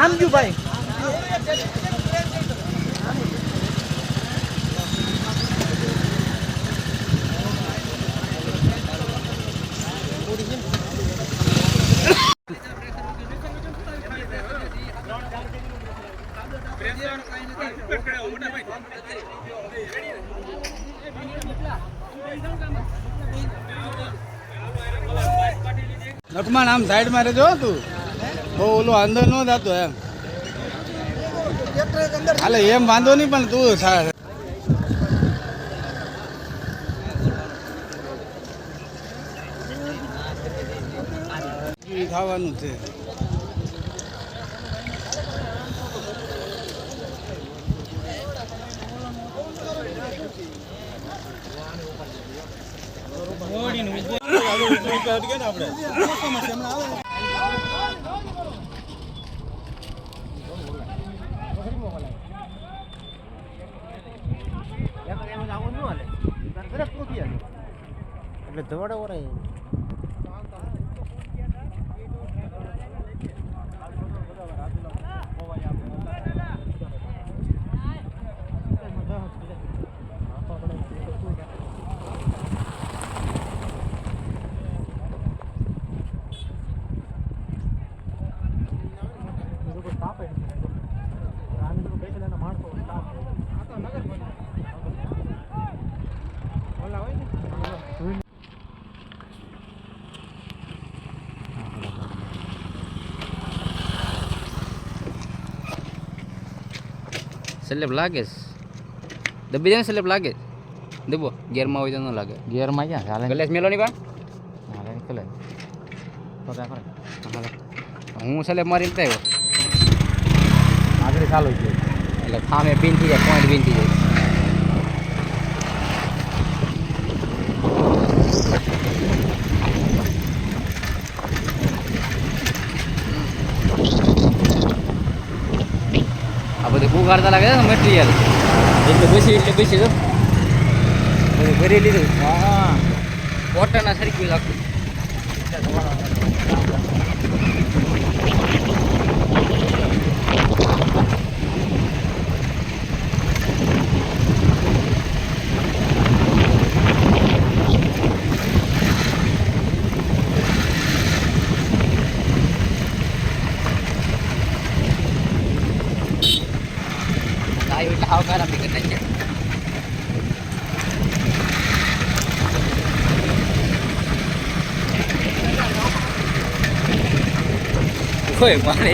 આમ ગયું ભાઈ. લક્ષ્મણ આમ સાઈડમાં રહેજો હો તું ઓલું અંદર ન થતો એમ. હાલે એમ વાંધો નહીં પણ તું ખાવાનું છે. એટલે ધોડે ઓરાય સ્લેબ લાગે દબી જાય સ્લેબ લાગે દબો ગેરમાં હોય તો ન લાગે. ગિયરમાં ક્યાં ચાલે ગલેશ મેલો ની બા. હાલે નીકળે તો ત્યાં કરે હું સ્લેબ મારી તો આવ્યો. આગળ ચાલુ છે. એટલે ખામે પીન થઈ જાય પોઈન્ટ થઈ જાય. ઉગાડતા લાગે છે મટીરિયલ એટલે બેસી એટલે બેસી જો. બધું ભરી લીધું. હા કોટનના સરખી લાગતું. આવ્યું એટલે હાવ ખરાબ કોઈ મારે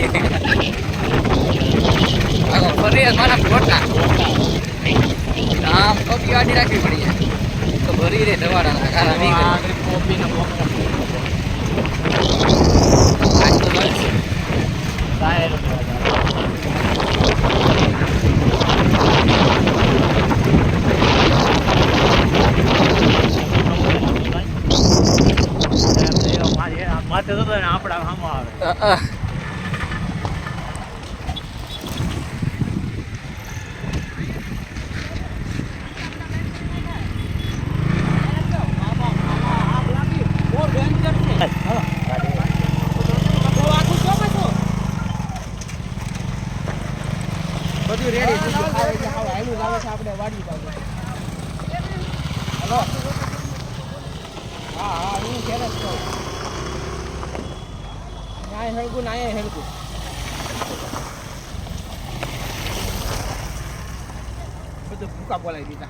ફરી મારા ખોટા કોપી વાટી રાખવી પડી તો ભરી રે દવાડા કારા નહીં આગળ કોપી ને આજ તો જતો માથે આપણા સામો આવે. બધું રેડી થઈ ગયું આવે છે હાવ છે આપણે વાડી પાસે હલો. હા હા હું ઘેર જ છું. ન્યાય હળગું ને અહીંયા હળગું બધું ભૂકા બોલાવી દીધા